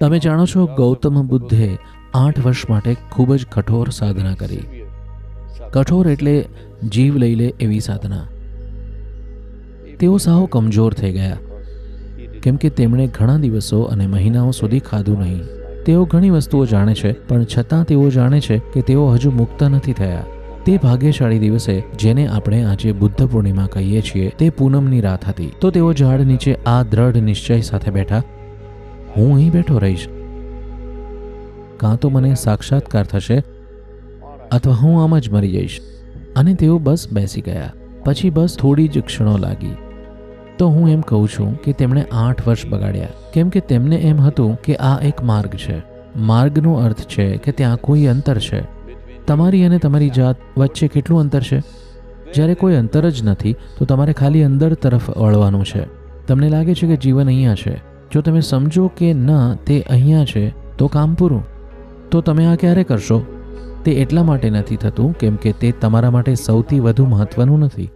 તમે જાણો છો, ગૌતમ બુદ્ધે આઠ વર્ષ માટે ખૂબ જ કઠોર સાધના કરી. કઠોર એટલે જીવ લઈ લે એવી સાધના. તેઓ સાવ કમજોર થઈ ગયા. કેમ કે તેમણે ઘણા દિવસો અને મહિનાઓ સુધી ખાધું નહીં. તેઓ ઘણી વસ્તુઓ જાણે છે, પણ છતાં તેઓ જાણે છે કે તેઓ હજુ મુક્ત નથી થયા. તે ભાગ્યશાળી દિવસે, જેને આપણે આજે બુદ્ધ પૂર્ણિમા કહીએ છીએ, તે પૂનમની રાત હતી. તો તેઓ ઝાડ નીચે આ દ્રઢ નિશ્ચય સાથે બેઠા હું અહીં બેઠો રહીશ. કાં તો મને સાક્ષાત્કાર થશે અથવા હું આમ જ મરી જઈશ. અને તેઓ બસ બેસી ગયા. પછી બસ થોડી જ ક્ષણો લાગી. તો હું એમ કહું છું કે તેમણે આઠ વર્ષ બગાડ્યા. કેમ કે તેમને એમ હતું કે આ એક માર્ગ છે. માર્ગનો અર્થ છે કે ત્યાં કોઈ અંતર છે. તમારી અને તમારી જાત વચ્ચે કેટલું અંતર છે? જ્યારે કોઈ અંતર જ નથી, તો તમારે ખાલી અંદર તરફ વળવાનું છે. તમને લાગે છે કે જીવન અહીંયા છે. જો તમે સમજો કે ના, તે અહીંયા છે, તો કામ પૂરું. તો તમે આ ક્યારે કરશો? તે એટલા માટે નથી થતું, કેમ કે તે તમારા માટે સૌથી વધુ મહત્વનું નથી.